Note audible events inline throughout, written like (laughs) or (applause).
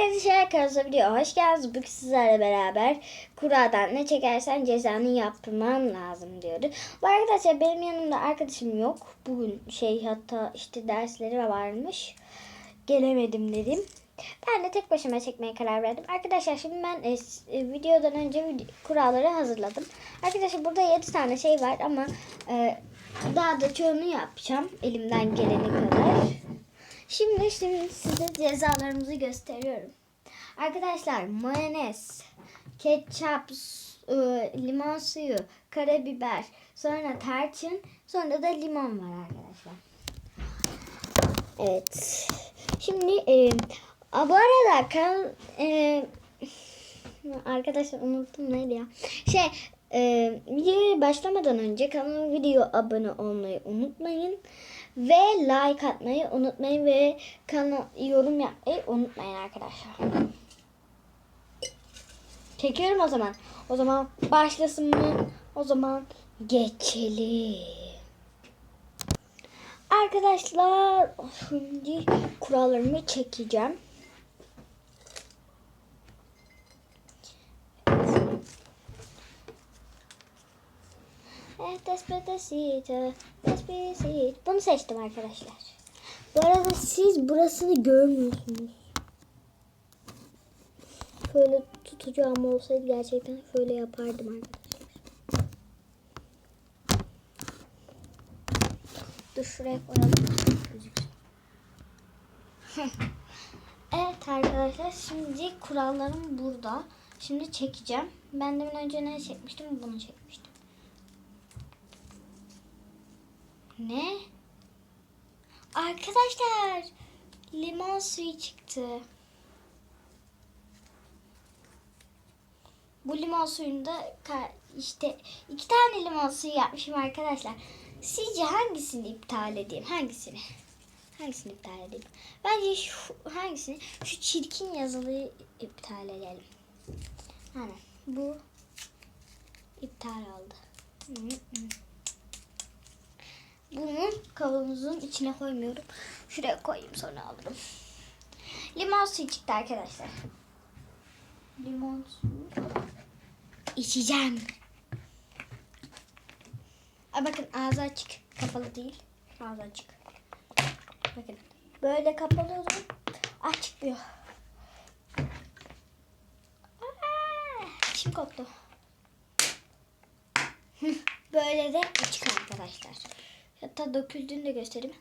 arkadaşlar kanalımıza video hoş geldiniz. Bugün sizlerle beraber kuradan ne çekersen cezanı yapman lazım diyordu. Bu arkadaşlar benim yanımda arkadaşım yok. Bugün şey hatta işte dersleri varmış. Gelemedim dedim. Ben de tek başıma çekmeye karar verdim. Arkadaşlar şimdi ben e, e, videodan önce vid- kuralları hazırladım. Arkadaşlar burada 7 tane şey var ama e, daha da çoğunu yapacağım elimden geleni kadar. Şimdi şimdi size cezalarımızı gösteriyorum. Arkadaşlar mayonez, ketçap, e, limon suyu, karabiber, sonra tarçın, sonra da limon var arkadaşlar. Evet. Şimdi e, bu arada kan, e, (laughs) arkadaşlar unuttum neydi ya. Şey e, videoya başlamadan önce kanalıma video abone olmayı unutmayın. Ve like atmayı unutmayın ve kanal yorum yapmayı unutmayın arkadaşlar. Çekiyorum o zaman. O zaman başlasın mı? O zaman geçelim. Arkadaşlar şimdi kurallarımı çekeceğim. Evet, Despacito, Despacito. Bunu seçtim arkadaşlar. Bu arada siz burasını görmüyorsunuz. Şöyle tutacağım olsaydı gerçekten şöyle yapardım arkadaşlar. Dur şuraya koyalım. Evet arkadaşlar şimdi kurallarım burada. Şimdi çekeceğim. Ben demin önce ne çekmiştim? Bunu çekmiştim. Ne? Arkadaşlar limon suyu çıktı. Bu limon suyunda işte iki tane limon suyu yapmışım arkadaşlar. Sizce hangisini iptal edeyim? Hangisini? Hangisini iptal edeyim? Bence şu hangisini? Şu çirkin yazılıyı iptal edelim. Hani bu iptal oldu. Hı hı. Bunu kavanozun içine koymuyorum. Şuraya koyayım sonra alırım. Limon suyu çıktı arkadaşlar. Limon suyu. İçeceğim. Aa, bakın ağzı açık. Kapalı değil. Ağzı açık. Bakın. Böyle kapalı o zaman açıklıyor. Aa, içim koptu. (laughs) Böyle de açık arkadaşlar. Hatta döküldüğünü de göstereyim.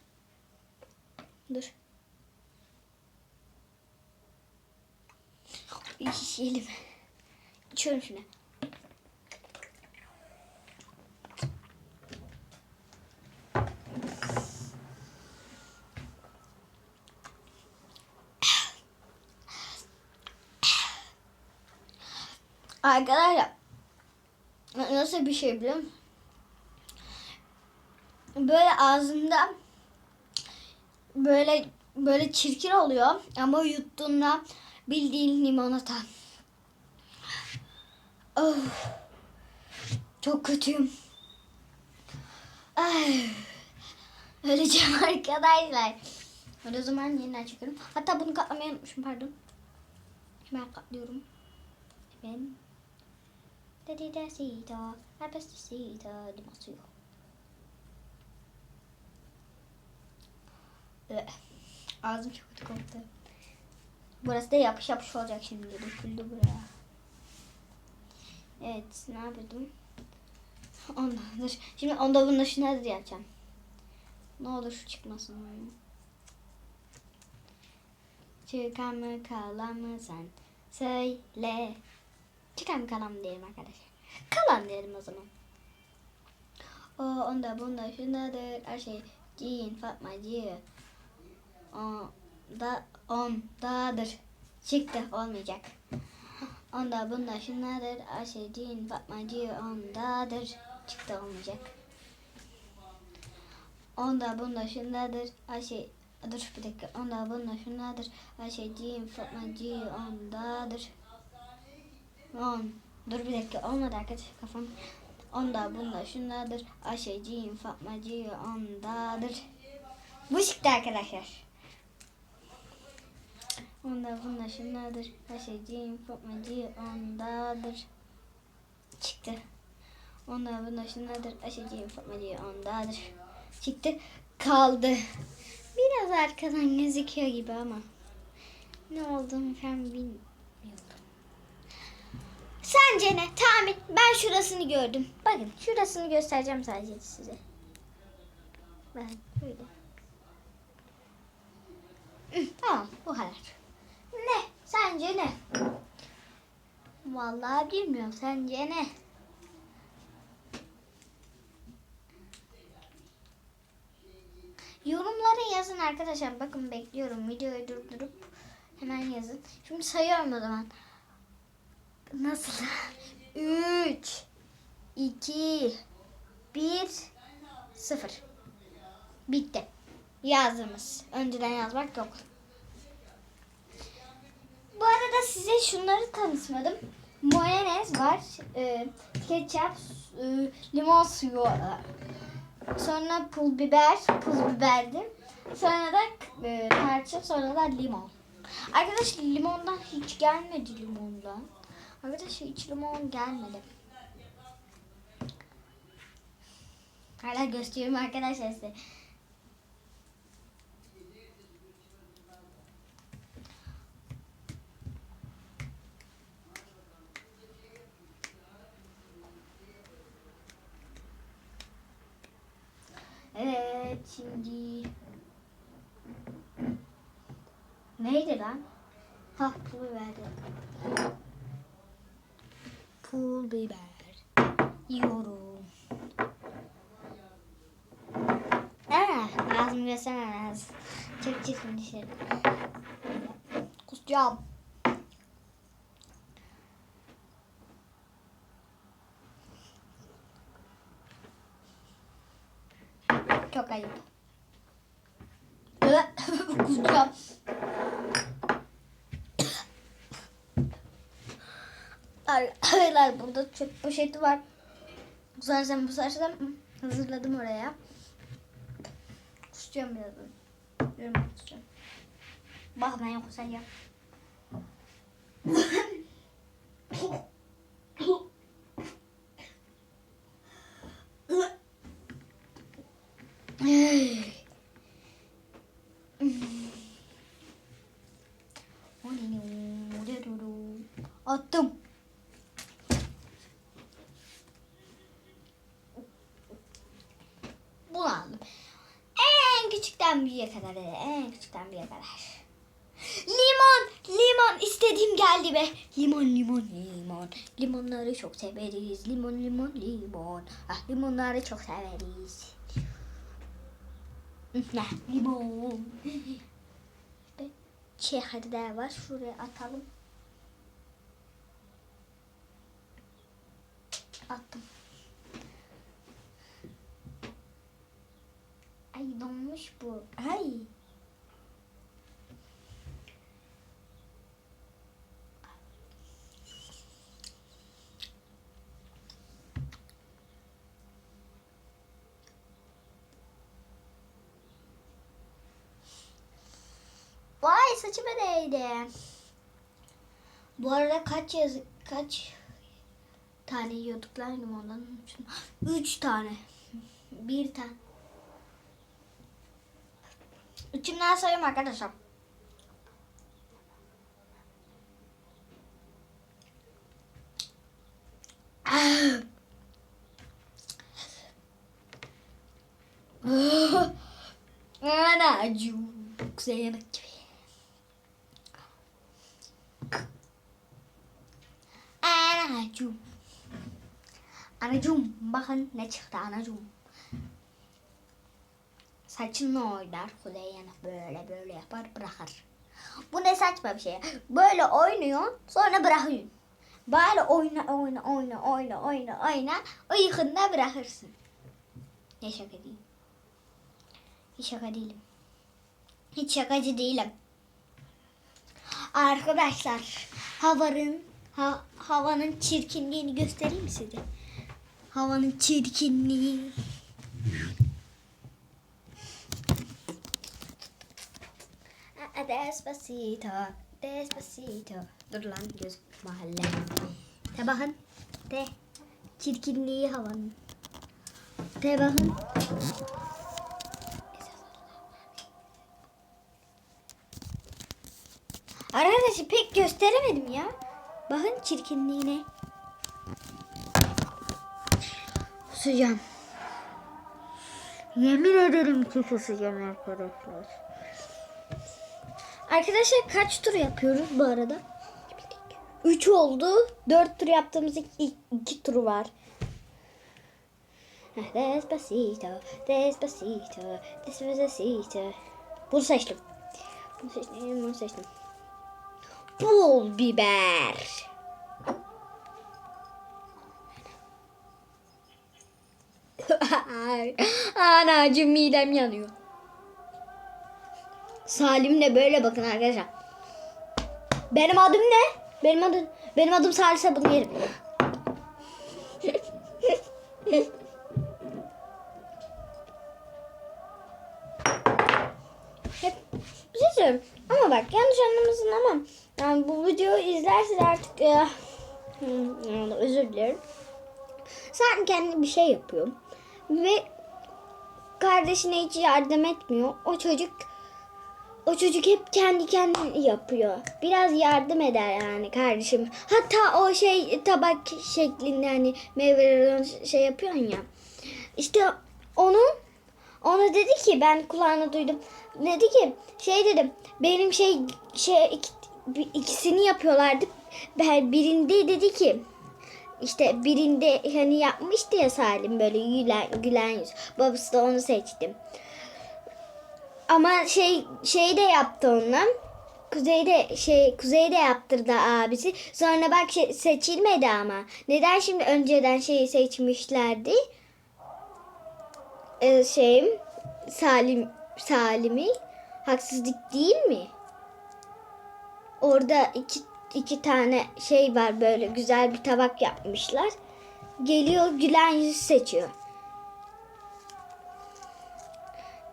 Dur. İçelim. İçiyorum şimdi. Arkadaşlar nasıl bir şey biliyor musun? Böyle ağzında böyle böyle çirkin oluyor ama yuttuğunda bildiğin limonata. Of. Çok kötüyüm. Ay. Öleceğim (laughs) arkadaşlar. O zaman yeniden çekiyorum. Hatta bunu katlamayı unutmuşum pardon. Hemen katlıyorum. Hemen. Dedi de sita. Hapes sita. Limon suyu. Ee, Ağzım çok kötü koktu. Burası da yapış yapış olacak şimdi. Döküldü buraya. Evet ne yapıyordum? Ondan dur. Şimdi onda bunda şunu hadi yapacağım. Ne olur şu çıkmasın. Çıkan mı kalan mı sen söyle. Çıkan mı kalan mı diyelim arkadaşlar. Kalan diyelim o zaman. O onda bunda şundadır her şey. Cin Fatmacı. Onda ondadır. Çıktı olmayacak. Onda bunda şundadır. Ayşe Cin Fatmacı ondadır. Çıktı olmayacak. Onda bunda şundadır. Ayşe dur bir dakika. Onda bunda şundadır. Ayşe Cin Fatmacı ondadır. On. Dur bir dakika olmadı arkadaşlar kafam. Onda bunda şundadır. Ayşeciğim Fatmacı ondadır. Bu çıktı arkadaşlar. Onda bunda şundadır. Aşıcıyım fatmacı ondadır. Çıktı. Onda bunda şundadır. Aşıcıyım fatmacı ondadır. Çıktı. Kaldı. Biraz arkadan gözüküyor gibi ama. Ne olduğunu ben bilmiyorum. Sence ne? Tahmin. Ben şurasını gördüm. Bakın şurasını göstereceğim sadece size. Ben böyle. Tamam bu kadar. Ne? Sence ne? Vallahi bilmiyorum. Sence ne? Yorumlara yazın arkadaşlar. Bakın bekliyorum. Videoyu durdurup hemen yazın. Şimdi sayıyorum o zaman. Nasıl? 3 2 1 0 Bitti. Yazdığımız. Önceden yazmak yok. Bu arada size şunları tanıtmadım. Mayonez var. E, ketçap, e, limon suyu var. Sonra pul biber, pul biberdi. Sonra da e, tarçın, sonra da limon. Arkadaş limondan hiç gelmedi limondan. Arkadaşlar hiç limon gelmedi. Hala gösteriyorum arkadaşlar size. Evet şimdi neydi lan? Ha pul biberdi. Pul biber yiyorum. Aa, ağzımı göstermem lazım. Çok çirkin dışarı. Kusacağım. Çok ayıp. (laughs) Kusacağım. Arkadaşlar burada çöp poşeti var. Kusarsam kusarsam hazırladım oraya. Kusacağım birazdan. Diyorum kusacağım. Bakmayın kusacağım. (laughs) Attım. Bunu. En küçükten büyüğe kadar. En küçükten büyüğe kadar. Limon, limon istediğim geldi be. Limon, limon, limon. Limonları çok severiz. Limon, limon, limon. Ah, limonları çok severiz. Ne? Limon. (laughs) Ve Çekirdeği var. Şuraya atalım. Attım. Ay donmuş bu. Ay. Vay saçıma değdi. Bu arada kaç yaz kaç tane yiyorduk lan limondan? Üç, tane. Bir tane. İçimden sayıyorum arkadaşlar. Anacığım. Güzel yemek gibi. Anacığım. Anacığım bakın ne çıktı anacığım. Saçını oynar kuleye yanıp böyle böyle yapar bırakır. Bu ne saçma bir şey. Böyle oynuyor sonra bırakıyorsun. Böyle oyna oyna oyna oyna oyna oyna uykunda bırakırsın. Ne şaka değil. Hiç şaka değilim. Hiç şakacı değilim. Arkadaşlar havanın ha, havanın çirkinliğini göstereyim size? Havanın çirkinliği. Despacito, Despacito. Dur lan göz mahalle. De bakın. De. Çirkinliği havanın. De. Arkadaşlar pek gösteremedim ya. Bakın çirkinliğine. Kusacağım. Yemin ederim ki kusacağım arkadaşlar. Arkadaşlar kaç tur yapıyoruz bu arada? 3 oldu. 4 tur yaptığımız 2 tur var. Despacito, despacito, despacito. Bunu seçtim. Bunu seçtim, bunu seçtim. Pul biber. Anacığım midem yanıyor. Salim'le böyle bakın arkadaşlar. Benim adım ne? Benim adım benim adım Salih bunu yerim. Hep bir şey söyleyeyim. Ama bak yanlış anlamasın ama yani bu videoyu izlersin artık e, özür dilerim. Sen kendi bir şey yapıyor ve kardeşine hiç yardım etmiyor. O çocuk o çocuk hep kendi kendini yapıyor. Biraz yardım eder yani kardeşim. Hatta o şey tabak şeklinde hani meyvelerden şey yapıyorsun ya. İşte onu ona dedi ki ben kulağına duydum. Dedi ki şey dedim benim şey şey ikisini yapıyorlardı. Ben birinde dedi ki işte birinde hani yapmıştı ya Salim böyle gülen, gülen yüz. Babası da onu seçtim. Ama şey şey de yaptı onunla. Kuzeyde şey Kuzeyde yaptırdı abisi. Sonra bak şey, seçilmedi ama. Neden şimdi önceden şeyi seçmişlerdi? Ee, şey Salim Salim'i haksızlık değil mi? Orada iki iki tane şey var böyle güzel bir tabak yapmışlar. Geliyor gülen yüz seçiyor.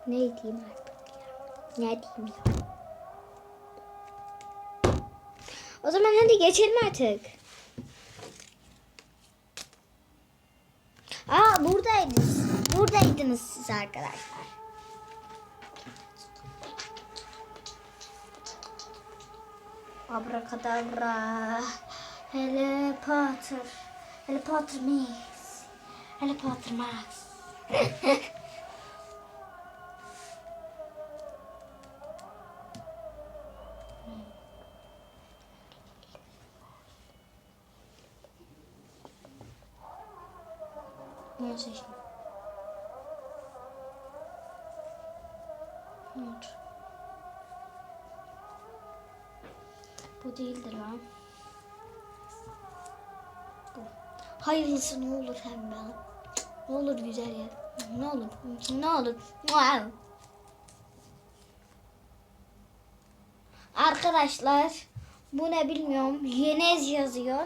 Ne diyeyim artık ya? Ne diyeyim ya? O zaman hadi geçelim artık. Aa buradaydınız. Buradaydınız siz arkadaşlar. Abracadabra. Harry Potter. Harry Potter Mix. Harry Potter Max. Ne seçtim? Dur. Bu değildir lan. Bu. Hayırlısı ne olur hem ya. Ne olur güzel ya. Ne olur. Ne olur. Wow. Arkadaşlar bu ne bilmiyorum. Yenez yazıyor.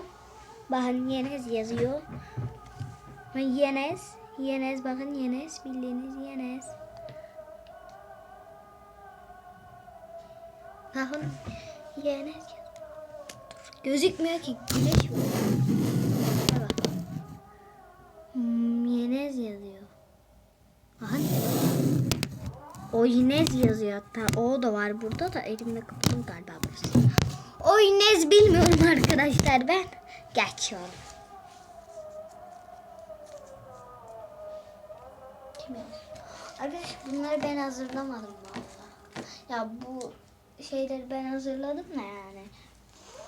Bakın Yenez yazıyor. Yenez. Yenez bakın Yenez. Bildiğiniz Yenez. Bakın Yenez yazıyor. Gözükmüyor ki. Güneş bak. Hmm, Yenez yazıyor. Aha. O Yenez yazıyor hatta. O da var burada da elimde kapadım galiba burası. O Yenez bilmiyorum (laughs) arkadaşlar ben. Geçiyorum. Arkadaşlar bunları ben hazırlamadım valla. Ya bu şeyleri ben hazırladım da yani.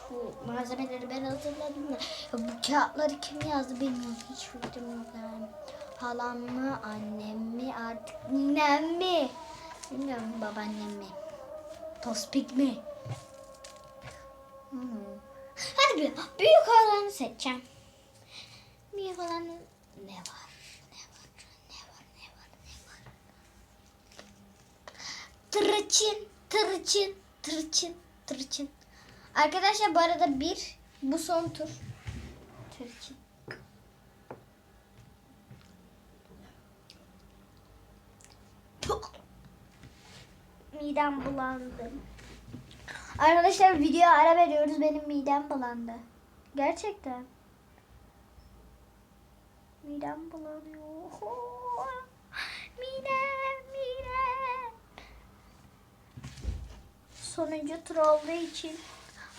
Bu malzemeleri ben hazırladım da. Bu kağıtları kim yazdı bilmiyorum. Hiç fikrim yok yani. Halam mı, annem mi, artık ninem mi? Bilmiyorum babaannem mi? Tospik mi? Hmm. Hadi bir büyük olanı seçeceğim. Büyük olanı ne var? Ne var? Ne var? Ne var? Ne var? Tırçın, tırçın, tırçın, tırçın. Arkadaşlar bu arada bir, bu son tur. Tırçın. Midem bulandı. Arkadaşlar videoya ara veriyoruz. Benim midem bulandı. Gerçekten. Midem bulanıyor. (laughs) Midem, midem. Sonuncu tur olduğu için.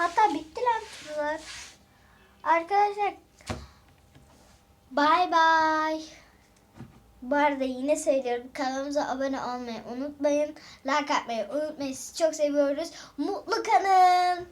Hatta bitti lan turlar. Arkadaşlar Bye bye. Bu arada yine söylüyorum kanalımıza abone olmayı unutmayın. Like atmayı unutmayın. Sizi çok seviyoruz. Mutlu kalın.